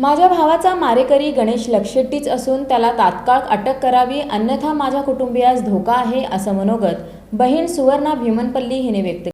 माझ्या भावाचा मारेकरी गणेश लक्षेट्टीच असून त्याला तात्काळ अटक करावी अन्यथा माझ्या कुटुंबियास धोका आहे असं मनोगत बहीण सुवर्णा भीमनपल्ली हिने व्यक्त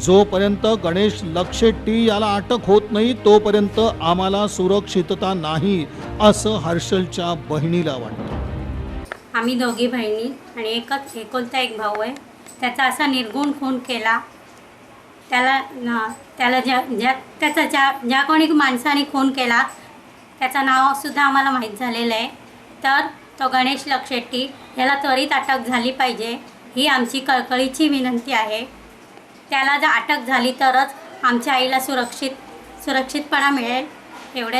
जोपर्यंत गणेश लक्षेट्टी याला अटक होत नाही तोपर्यंत आम्हाला सुरक्षितता नाही असं हर्षलच्या बहिणीला वाटतं. आम्ही दोघी बहिणी आणि एकच एकोलता एक भाऊ आहे. त्याचा असा निर्गुण खून केला. त्याला त्याला ज्या ज्या त्याचा ज्या ज्या कोणी माणसाने खून केला त्याचं नावसुद्धा आम्हाला माहीत झालेलं आहे. तर तो गणेश लक्षेट्टी याला त्वरित अटक झाली पाहिजे. ही आमची कळकळीची विनंती आहे. त्याला जर अटक झाली तरच आमच्या आईला सुरक्षित सुरक्षितपणा मिळेल. एवढे